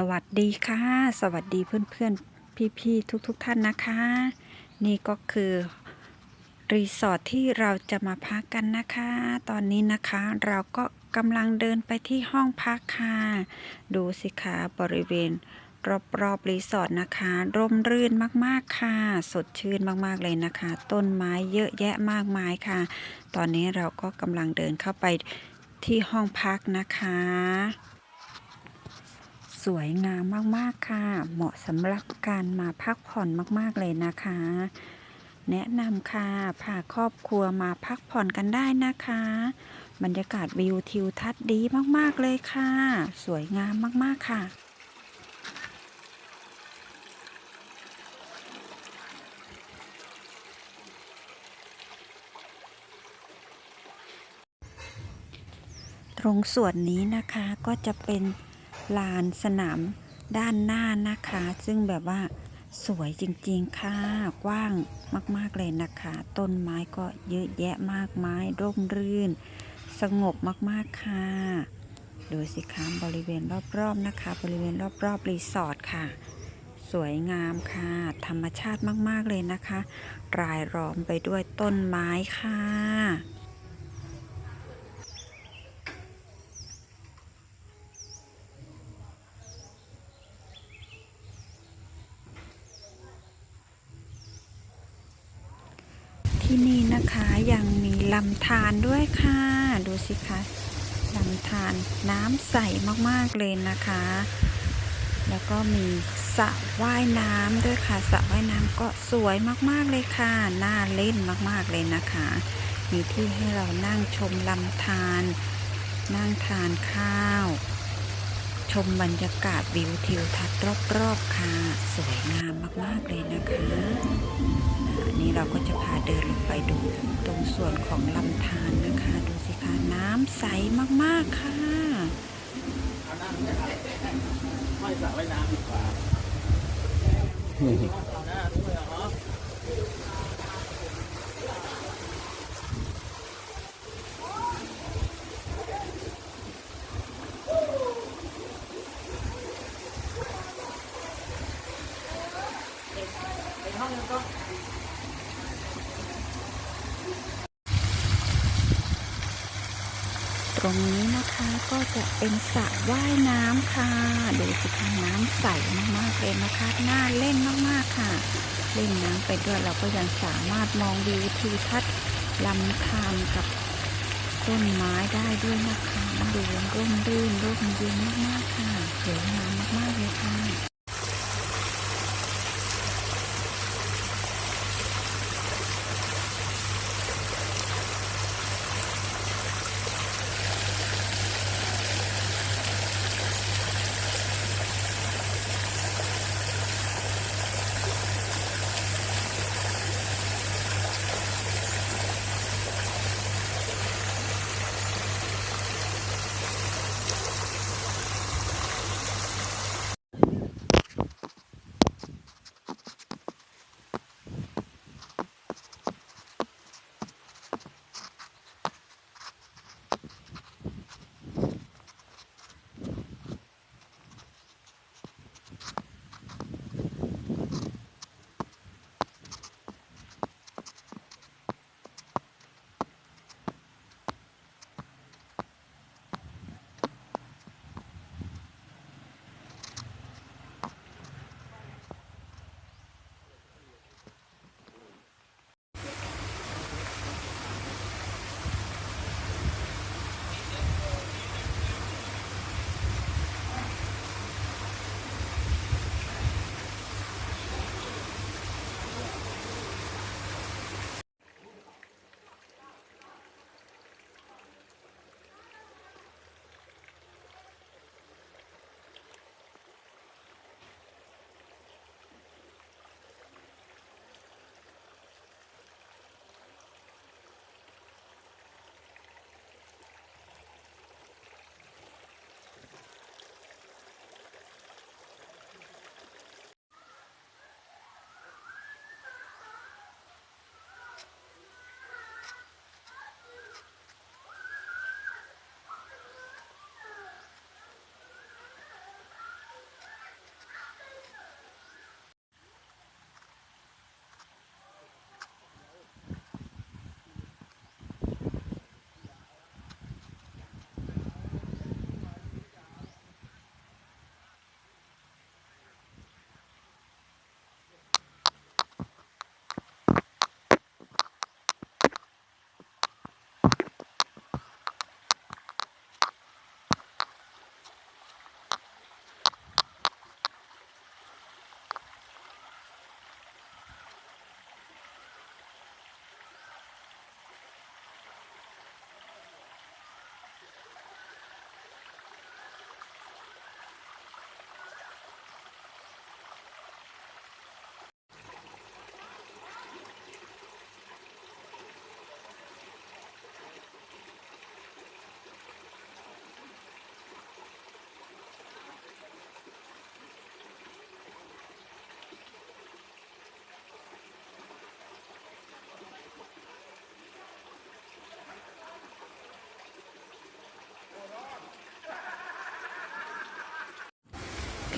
สวัสดีค่ะ สวัสดีเพื่อนๆพี่ๆทุกๆทท่านนะคะ นี่ก็คือรีสอร์ทที่เราจะมาพักกันนะคะ ตอนนี้นะคะเราก็กำลังเดินไปที่ห้องพักค่ะ ดูสิคะบริเวณรอบๆรีสอร์ทนะคะ ร่มรื่นมากๆค่ะ สดชื่นมากๆเลยนะคะ ต้นไม้เยอะแยะมากมายค่ะ ตอนนี้เราก็กำลังเดินเข้าไปที่ห้องพักนะคะ สวยงามมากๆค่ะ เหมาะสำหรับการมาพักผ่อนมากๆเลยนะคะ แนะนำค่ะพาครอบครัวมาพักผ่อนกันได้นะคะ บรรยากาศวิวทิวทัศน์ดีมากๆเลยค่ะ สวยงามมากๆค่ะตรงส่วนนี้นะคะก็จะเป็น ลานสนามด้านหน้านะคะ ซึ่งแบบว่าสวยจริงๆค่ะ กว้างมากๆเลยนะคะ ต้นไม้ก็เยอะแยะมากมายร่มรื่น สงบมากๆค่ะ ดูสิคะบริเวณรอบๆนะคะ บริเวณรอบๆรีสอร์ทค่ะ สวยงามค่ะ ธรรมชาติมากๆเลยนะคะ รายล้อมไปด้วยต้นไม้ค่ะ ที่นี่นะคะยังมีลำธารด้วยค่ะ ดูสิคะลำธารน้ำใสมากๆเลยนะคะ แล้วก็มีสระว่ายน้ำด้วยค่ะสระว่ายน้ำก็สวยมากๆเลยค่ะ น่าเล่นมากๆเลยนะคะ มีที่ให้เรานั่งชมลำธารนั่งทานข้าว ชมบรรยากาศวิวทิวทัศน์รอบๆค่ะ สวยงามมากๆเลยนะคะนนี้เราก็จะพาเดินลง ดูตรงส่วนของลำธารนะคะ ดูสิคะน้ำใสมากๆค่ะไม่สระว่ายน้ำดีกว่าเอาหน้าด้วยเหรอเป็นห้องนึงก็ ตรงนี้นะคะก็จะเป็นสระว่ายน้ำค่ะ ดูสิคะน้ำใสมากๆเลยนะคะน่าเล่นมากๆค่ะ เล่นน้ำไปด้วยเราก็ยังสามารถมองวิวทิวทัศน์ลำธารกับต้นไม้ได้ด้วยนะคะดูร่มรื่นร่มเย็นมากๆค่ะสวยงามมากๆเลยค่ะ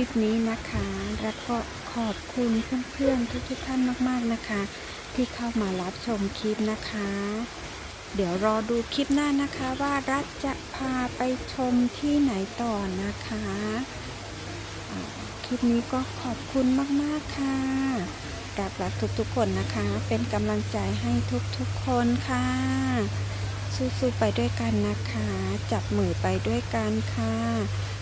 ลิปนี้นะคะ แล้วก็ขอบคุณเพื่อนๆทุกๆท่านมากๆนะคะ ที่เข้ามารับชมคลิปนะคะ เดี๋ยวรอดูคลิปหน้านะคะว่ารัฐจะพาไปชมที่ไหนต่อนะคะคลิปนี้ก็ขอบคุณมากๆค่ะรักรักทุกๆคนนะคะ เป็นกำลังใจให้ทุกๆคนค่ะ สู้ๆไปด้วยกันนะคะ จับมือไปด้วยกันค่ะ